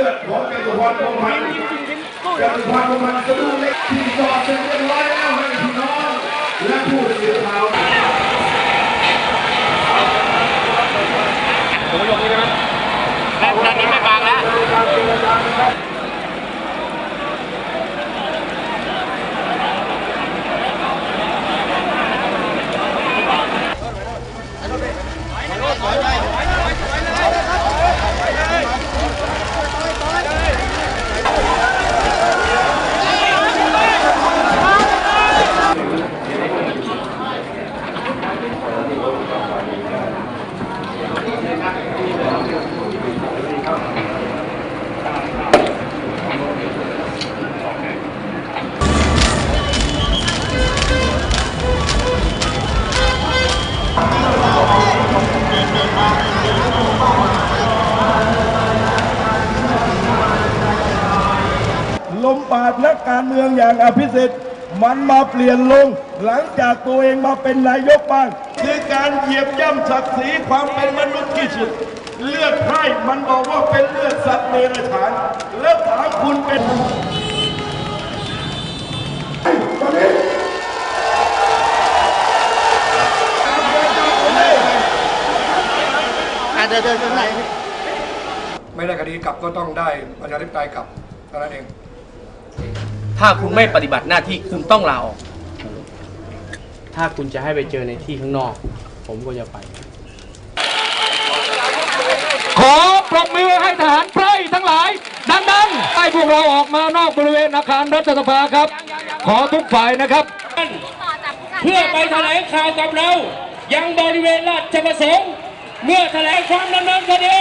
ือดพรพงพันธ์จตุพรพงพันธ์สะดุ้งเล็กที่จอดเสร็จเรียบร้อยแล้วให้พี่น้องและผู้สื่อข่าวและด้านนี้ไม่บางแล้ว ลมปราดและการเมืองอย่างอภิสิทธิ์มันมาเปลี่ยนลงหลังจากตัวเองมาเป็นนายกบ้างคือการเหยียบย่ำศักดิ์ศรีความเป็นมนุษย์ที่สุด เลือดไพร่มันบอกว่าเป็นเลือดสัตว์เดรัจฉานแล้วถามคุณเป็นไม่ได้คดีกลับก็ต้องได้ประชาธิปไตยกลับเท่านั้นเอง ถ้าคุณไม่ปฏิบัติหน้าที่คุณต้องลาออก ถ้าคุณจะให้ไปเจอในที่ข้างนอก ผมก็จะไป ขอปรบมือให้ทหารไพร่ทั้งหลาย ดังๆให้พวกเราออกมานอกบริเวณอาคารรัฐสภาครับ ขอทุกฝ่ายนะครับ เพื่อไปแถลงข่าวกับเรา ยังบริเวณราชประสงค์ เมื่อแถลงความดำเนินคดี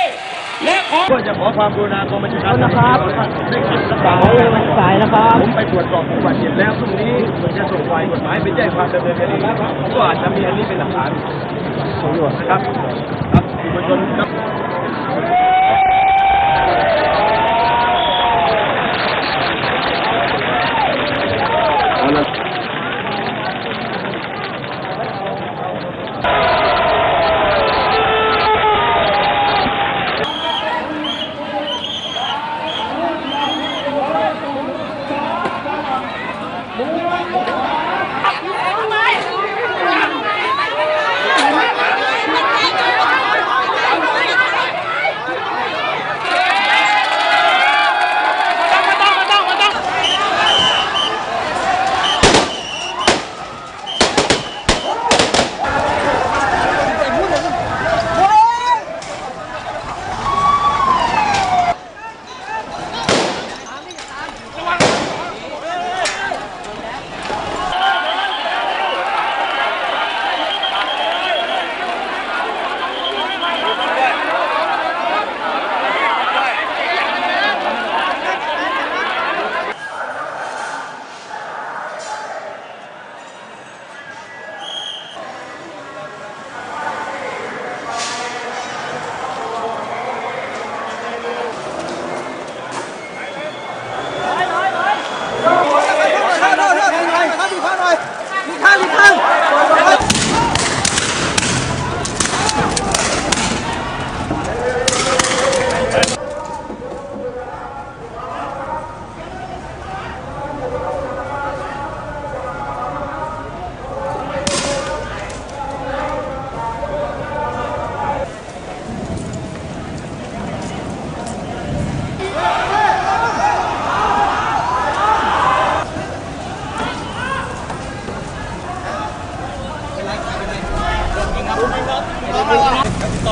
และขอก็จะขอความกรุณากรมบัญชาการนะครับได้เก็บสายสายนะครับผมไปตรวจสอบประวัติเสร็จแล้วพรุ่งนี้ผมจะส่งฝ่ายกฎหมายไปแจ้งความดำเนินคดีก็อาจจะมีอันนี้เป็นหลักฐานนะครับครับ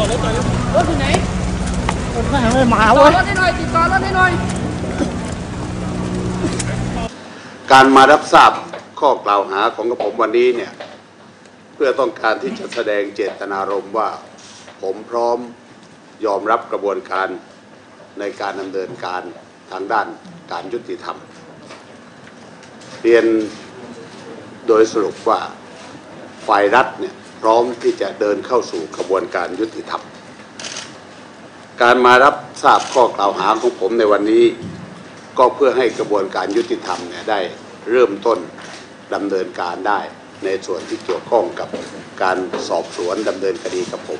สื่อมวลชนครับการมารับทราบข้อกล่าวหาของกระผมวันนี้เนี่ย เพื่อต้องการที่จะแสดงเจตนารมณ์ว่า ผมพร้อมยอมรับกระบวนการในการดำเนินการทางด้านการยุติธรรม เรียนโดยสรุปว่าฝ่ายรัฐเนี่ย พร้อมที่จะเดินเข้าสู่กระบวนการยุติธรรม การมารับทราบข้อกล่าวหาของผมในวันนี้ ก็เพื่อให้กระบวนการยุติธรรมเนี่ยได้เริ่มต้นดำเนินการได้ในส่วนที่เกี่ยวข้องกับการสอบสวนดำเนินคดีกับผม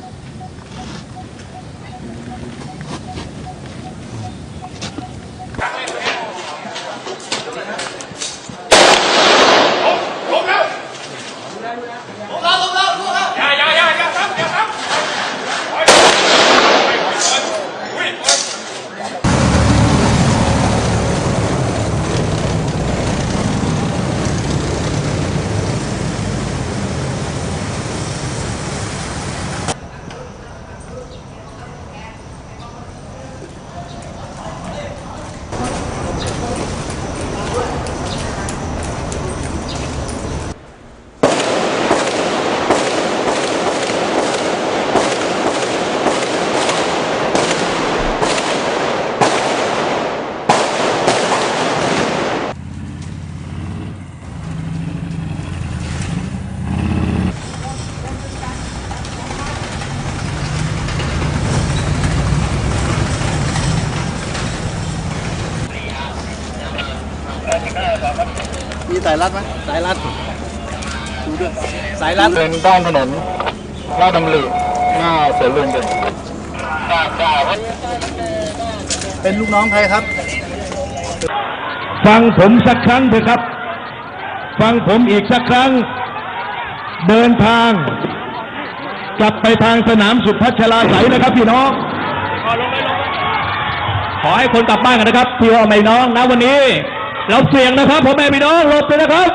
ยรัดไหมสายรัดดูด้วยสายรัดเป็นด้านถนนลาดดำริหน้าสวนลุมเป็นเป็นลูกน้องใครครับ ฟังผมสักครั้งเถอะครับ ฟังผมอีกสักครั้ง เดินทาง กลับไปทางสนามสุพัชราไสยนะครับพี่น้องขอให้คนกลับบ้านกันนะครับพี่ว่าไม่น้องนะวันนี้ เราเสี่ยงนะครับพ่อแม่พี่น้องหลบเลยนะครับ